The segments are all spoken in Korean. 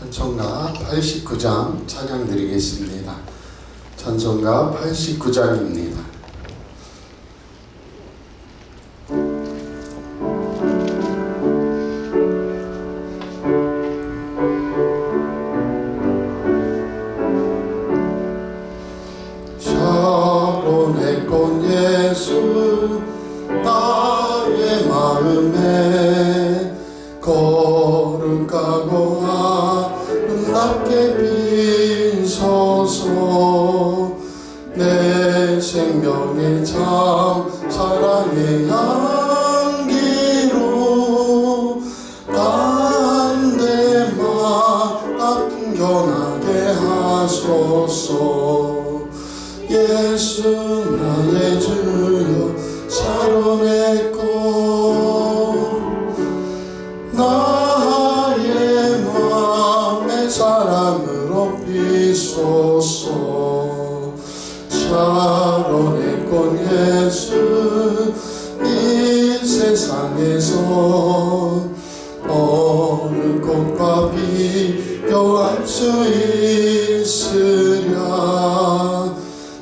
찬송가 89장 찬양 드리겠습니다. 찬송가 89장입니다. 샤론의 꽃 예수 나의 마음에 거룩하고 아름답게 비소서 내 생명의 참 사랑의 향기로 딴데마다 풍겨나게 하소서. 예수 나의 주여 사론의 꽃. 나 수 있으랴.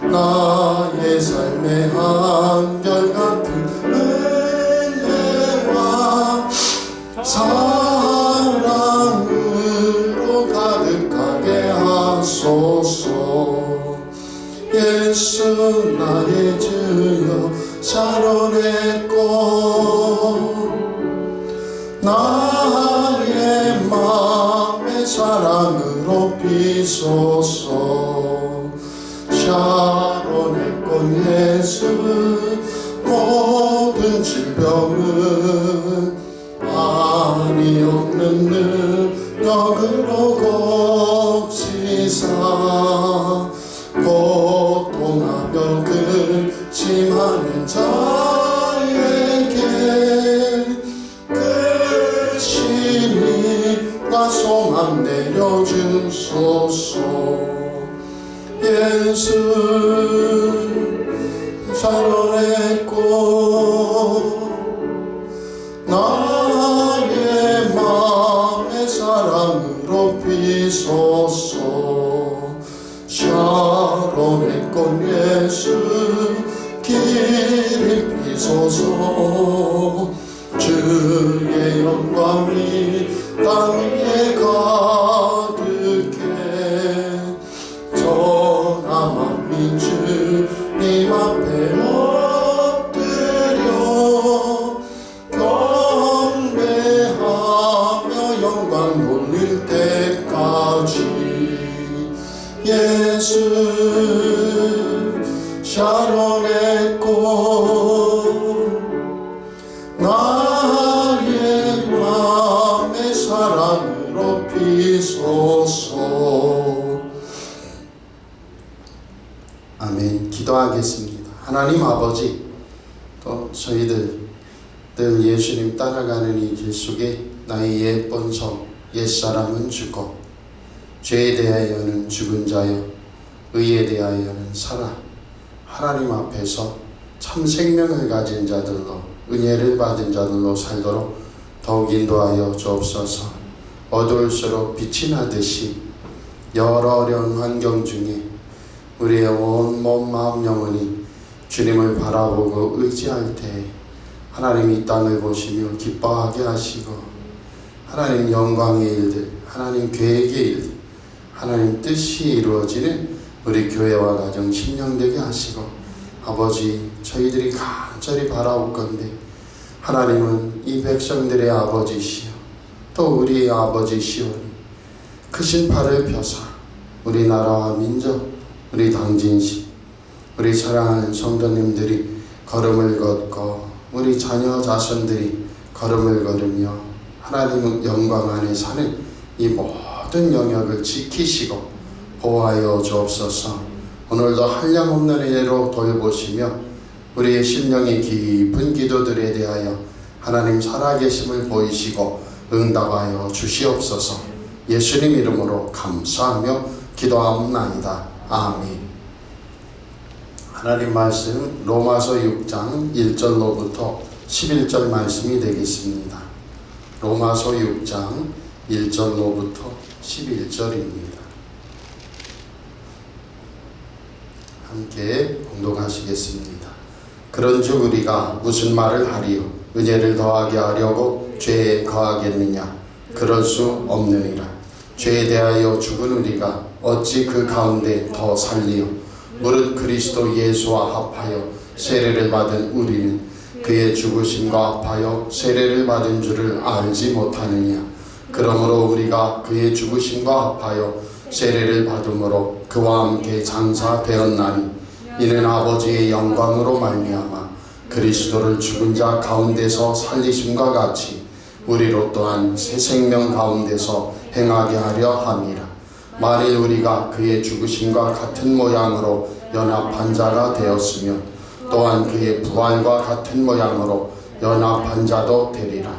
나의 삶의 한결같은 은혜와 사랑으로 가득하게 하소서. 예수 나의 모든 질병은 아니 없는 능력으로 곱시사. 고통하며 근심하는 자에게 그 신이가 소망 내려주소서. 예수 사랑의 꽃 나의 마음의 사랑으로 비소서 샤론의 꽃 예수 길이 비소서 주의 영광이 땅 위에 가득해 전함한 민주님 앞 아멘. 기도하겠습니다. 하나님 아버지 또 저희들 늘 예수님 따라가는 이 길 속에 나의 예쁜 성 옛사람은 죽고 죄에 대하여는 죽은 자여 의에 대하여는 살아 하나님 앞에서 참 생명을 가진 자들로 은혜를 받은 자들로 살도록 더욱 인도하여 주옵소서. 어두울수록 빛이 나듯이 여러 어려운 환경 중에 우리의 온 몸 마음 영혼이 주님을 바라보고 의지할 때 하나님 이 땅을 보시며 기뻐하게 하시고 하나님 영광의 일들 하나님 계획의 일들 하나님 뜻이 이루어지는 우리 교회와 가정 신령되게 하시고 아버지 저희들이 간절히 바라올 건데 하나님은 이 백성들의 아버지시여 또 우리의 아버지시오니 크신 팔을 펴사 우리나라와 민족 우리 당진시 우리 사랑하는 성도님들이 걸음을 걷고 우리 자녀 자손들이 걸음을 걸으며 하나님 영광 안에 사는 이 모든 영역을 지키시고 보호하여 주옵소서 오늘도 한량없는 은혜로 돌보시며 우리의 심령의 깊은 기도들에 대하여 하나님 살아계심을 보이시고 응답하여 주시옵소서 예수님 이름으로 감사하며 기도하옵나이다. 아멘 하나님 말씀 로마서 6장 1절로부터 11절 말씀이 되겠습니다. 로마서 6장 1절로부터 11절입니다. 함께 공동하시겠습니다. 그런즉 우리가 무슨 말을 하리요 은혜를 더하게 하려고 죄에 거하겠느냐 그럴 수 없느니라 죄에 대하여 죽은 우리가 어찌 그 가운데 더 살리요? 무릇 그리스도 예수와 합하여 세례를 받은 우리는 그의 죽으심과 합하여 세례를 받은 줄을 알지 못하느냐? 그러므로 우리가 그의 죽으심과 합하여 세례를 받음으로 그와 함께 장사되었나니 이는 아버지의 영광으로 말미암아 그리스도를 죽은 자 가운데서 살리심과 같이 우리로 또한 새 생명 가운데서 행하게 하려 함이라. 만일 우리가 그의 죽으심과 같은 모양으로 연합한 자가 되었으면 또한 그의 부활과 같은 모양으로 연합한 자도 되리라.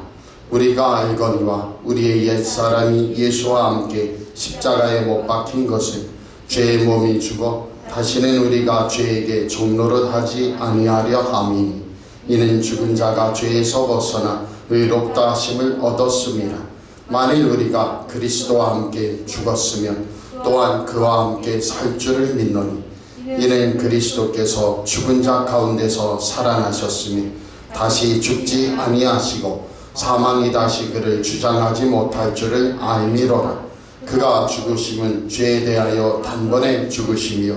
우리가 알거니와 우리의 옛사람이 예수와 함께 십자가에 못 박힌 것을 죄의 몸이 죽어 다시는 우리가 죄에게 종노릇 하지 아니하려 함이니 이는 죽은 자가 죄에서 벗어나 의롭다 하심을 얻었음이라. 만일 우리가 그리스도와 함께 죽었으면 또한 그와 함께 살 줄을 믿노니. 이는 그리스도께서 죽은 자 가운데서 살아나셨으니 다시 죽지 아니하시고 사망이 다시 그를 주장하지 못할 줄을 알미로라. 그가 죽으심은 죄에 대하여 단번에 죽으심이요.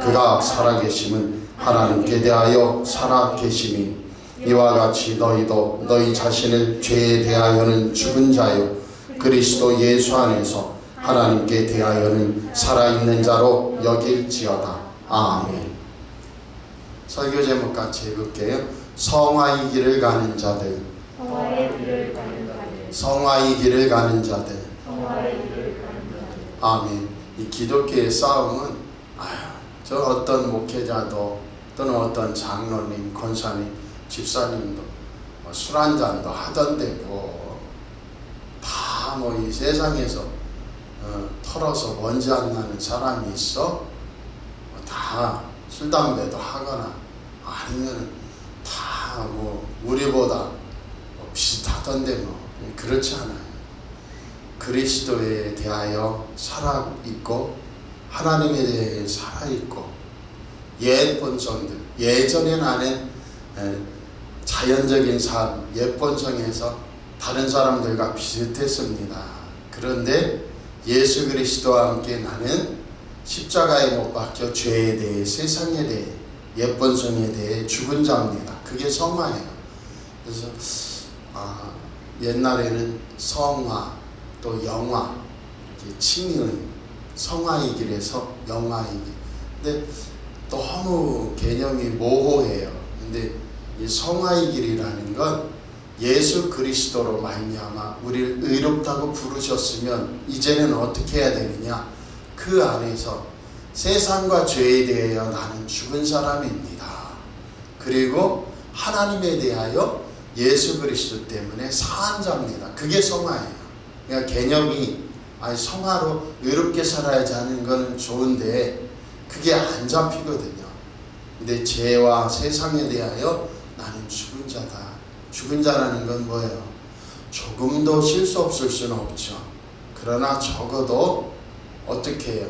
그가 살아계심은 하나님께 대하여 살아계심이 이와 같이 너희도 너희 자신을 죄에 대하여는 죽은 자요. 그리스도 예수 안에서 하나님께 대하여는 살아있는 자로 여길지어다. 아멘. 설교 제목 같이 읽을게요. 성화의 길을 가는 자들. 성화의 길을 가는 자들. 아멘. 이 기독교의 싸움은 아휴, 저 어떤 목회자도 또는 어떤 장로님, 권사님, 집사님도 뭐 술 한잔도 하던데 뭐 다 뭐 이 세상에서 어, 털어서 먼지 안 나는 사람이 있어? 뭐 다술 담배도 하거나 아니면 다 뭐 우리보다 뭐 비슷하던데 뭐 그렇지 않아요. 그리스도에 대하여 살아 있고 하나님에 대해 살아 있고 옛 본성들 예전에 나는 에, 자연적인 삶, 옛 본성에서 다른 사람들과 비슷했습니다. 그런데 예수 그리스도와 함께 나는 십자가에 못 박혀 죄에 대해 세상에 대해 옛 본성에 대해 죽은 자입니다. 그게 성화예요. 그래서 아, 옛날에는 성화 또 영화 이렇게 칭의 성화의 길에서 영화의 길. 근데 너무 개념이 모호해요. 근데 이 성화의 길이라는 건 예수 그리스도로 말미암아 우리를 의롭다고 부르셨으면 이제는 어떻게 해야 되느냐? 그 안에서 세상과 죄에 대하여 나는 죽은 사람입니다. 그리고 하나님에 대하여 예수 그리스도 때문에 사한 자입니다. 그게 성화예요. 그러니까 개념이 아니 성화로 의롭게 살아야지 하는 건 좋은데 그게 안 잡히거든요. 근데 죄와 세상에 대하여 나는 죽은 자다. 죽은 자라는 건 뭐예요? 조금도 실수 없을 수는 없죠. 그러나 적어도 어떻게 해요?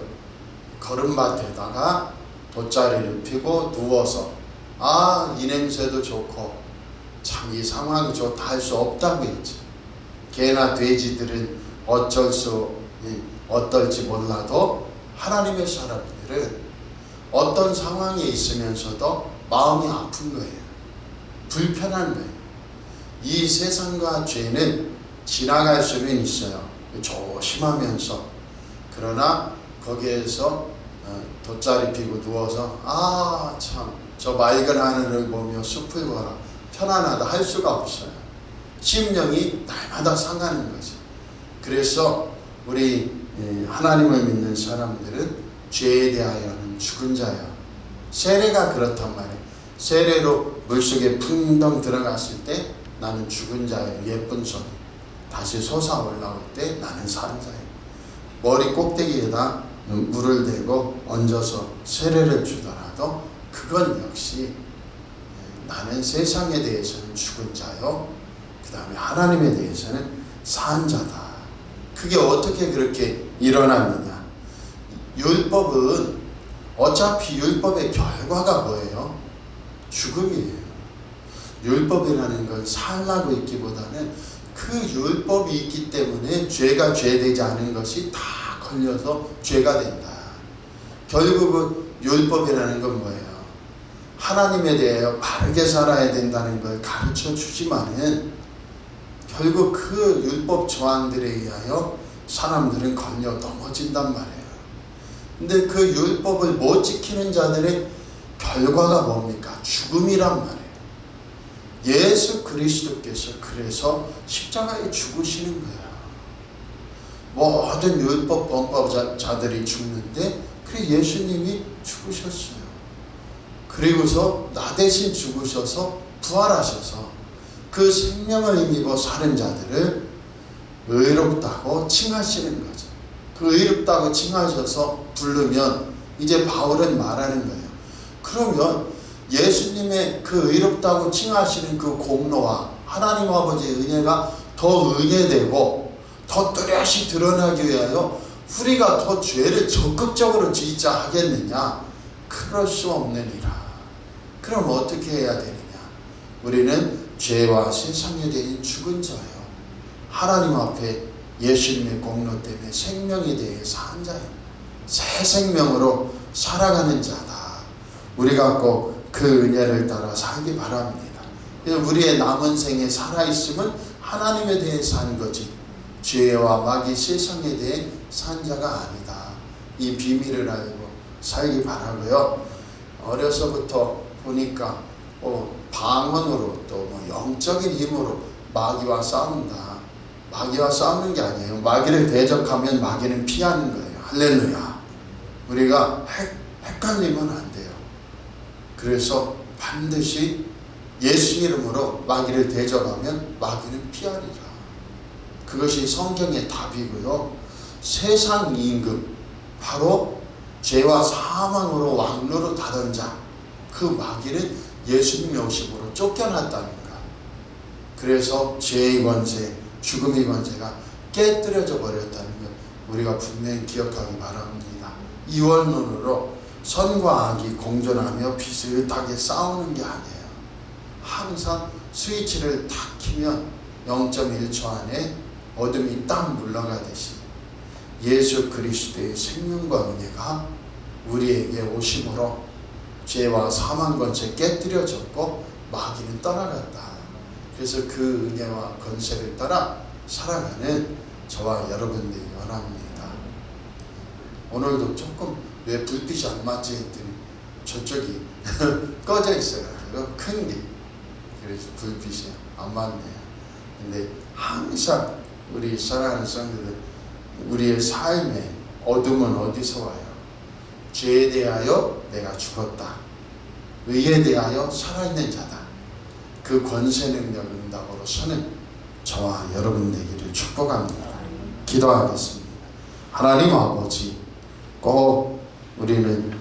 걸음밭에다가 돗자리를 피고 누워서 아 이 냄새도 좋고 참 이 상황이 좋다 할 수 없다고 했죠. 개나 돼지들은 어쩔 수 어떨지 몰라도 하나님의 사람들은 어떤 상황에 있으면서도 마음이 아픈 거예요. 불편한 거예요. 이 세상과 죄는 지나갈 수는 있어요. 조심하면서 그러나 거기에서 어, 돗자리 피고 누워서 아 참 저 맑은 하늘을 보며 숲을 걸어 편안하다 할 수가 없어요. 심령이 날마다 상하는 거죠. 그래서 우리 예, 하나님을 믿는 사람들은 죄에 대하여는 죽은 자야. 세례가 그렇단 말이에요. 세례로 물속에 풍덩 들어갔을 때 나는 죽은 자예요. 예쁜 손. 다시 솟아 올라올 때 나는 사는 자예요. 머리 꼭대기에다 물을 대고 얹어서 세례를 주더라도 그건 역시 예, 나는 세상에 대해서는 죽은 자요. 그 다음에 하나님에 대해서는 산 자다. 그게 어떻게 그렇게 일어났느냐? 율법은 어차피 율법의 결과가 뭐예요? 죽음이에요. 율법이라는 건 살라고 있기보다는 그 율법이 있기 때문에 죄가 죄되지 않은 것이 다 걸려서 죄가 된다. 결국은 율법이라는 건 뭐예요? 하나님에 대하여 바르게 살아야 된다는 걸 가르쳐 주지만은 결국 그 율법 조항들에 의하여 사람들은 걸려 넘어진단 말이에요. 근데 그 율법을 못 지키는 자들의 결과가 뭡니까? 죽음이란 말이에요. 예수 그리스도께서 그래서 십자가에 죽으시는 거예요. 모든 율법 범법자들이 죽는데 그 예수님이 죽으셨어요. 그리고서 나 대신 죽으셔서 부활하셔서 그 생명을 힘입어 사는 자들을 의롭다고 칭하시는 거죠. 그 의롭다고 칭하셔서 부르면 이제 바울은 말하는 거예요. 그러면 예수님의 그 의롭다고 칭하시는 그 공로와 하나님 아버지의 은혜가 더 은혜되고 더 뚜렷이 드러나기 위하여 우리가 더 죄를 적극적으로 짓자 하겠느냐? 그럴 수 없느니라. 그럼 어떻게 해야 되느냐? 우리는 죄와 세상에 대해 죽은 자예요. 하나님 앞에 예수님의 공로 때문에 생명에 대해 산 자예요. 새 생명으로 살아가는 자다. 우리가 꼭 그 은혜를 따라 살기 바랍니다. 우리의 남은 생에 살아있음은 하나님에 대해 산 거지. 죄와 마귀 세상에 대해 산 자가 아니다. 이 비밀을 알고 살기 바라고요. 어려서부터 보니까 어, 방언으로 또 뭐 영적인 힘으로 마귀와 싸운다. 마귀와 싸우는 게 아니에요. 마귀를 대적하면 마귀는 피하는 거예요. 할렐루야. 우리가 헷, 헷갈리면 안. 그래서 반드시 예수 이름으로 마귀를 대적하면 마귀는 피하리라. 그것이 성경의 답이고요. 세상 임금 바로 죄와 사망으로 왕로로 다던 자, 그 마귀는 예수님의 오심으로 쫓겨났다는 것. 그래서 죄의 권세, 죽음의 권세가 깨뜨려져 버렸다는 것 우리가 분명히 기억하기 바랍니다. 이원론으로 선과 악이 공존하며 비슷하게 싸우는 게 아니에요. 항상 스위치를 탁 키면 0.1초 안에 어둠이 딱 물러가듯이 예수 그리스도의 생명과 은혜가 우리에게 오심으로 죄와 사망 권세 깨뜨려졌고 마귀는 떠나갔다. 그래서 그 은혜와 권세를 따라 살아가는 저와 여러분들이 원합니다. 오늘도 조금 왜 불빛이 안 맞지 했더니 저쪽이 꺼져 있어가지고 큰 게. 그래서 불빛이 안 맞네요. 근데 항상 우리 사랑하는 성도들 우리의 삶에 어둠은 어디서 와요? 죄에 대하여 내가 죽었다. 의에 대하여 살아있는 자다. 그 권세 능력 응답으로 서는 저와 여러분 되기를 축복합니다. 기도하겠습니다. 하나님 아버지, 꼭 우리는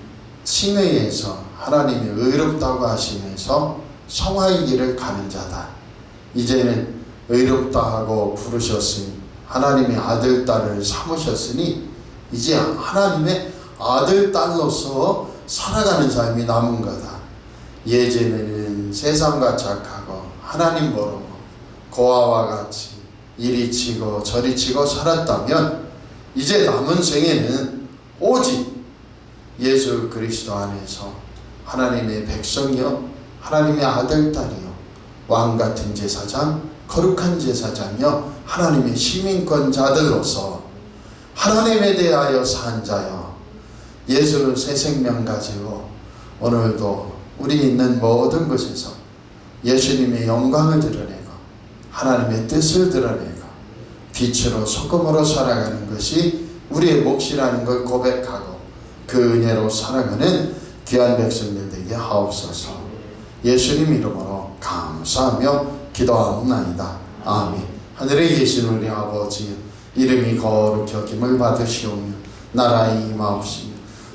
칭의에서 하나님이 의롭다고 하시면서 성화의 길을 가는 자다. 이제는 의롭다 하고 부르셨으니 하나님의 아들, 딸을 삼으셨으니 이제 하나님의 아들, 딸로서 살아가는 삶이 남은 거다. 예전에는 세상과 착하고 하나님 모르고 고아와 같이 이리 치고 저리 치고 살았다면 이제 남은 생에는 오직 예수 그리스도 안에서 하나님의 백성이요 하나님의 아들 딸이요 왕 같은 제사장 거룩한 제사장이요 하나님의 시민권자들로서 하나님에 대하여 산 자요. 예수 새 생명 가지고 오늘도 우리 있는 모든 곳에서 예수님의 영광을 드러내고 하나님의 뜻을 드러내고 빛으로 소금으로 살아가는 것이 우리의 몫이라는 걸 고백하고 그 은혜로 살아가는 귀한 백성들 되게 하옵소서 예수님 이름으로 감사하며 기도하옵나이다. 아멘 하늘에 계신 우리 아버지 이름이 거룩히 여김을 받으시오며 나라의 임하옵시며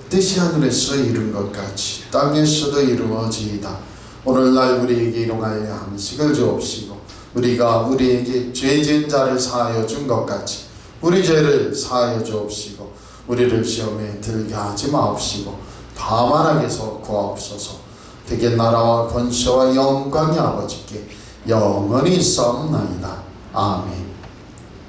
뜻이 하늘에서 이룬 것 같이 땅에서도 이루어지이다. 오늘날 우리에게 일용할 양식을 주옵시고 우리가 우리에게 죄 지은 자를 사하여 준 것 같이 우리 죄를 사하여 주옵시고 우리를 시험에 들게 하지 마옵시고 다만 악에서 구하옵소서 되게 나라와 권세와 영광이 아버지께 영원히 있사옵나이다. 아멘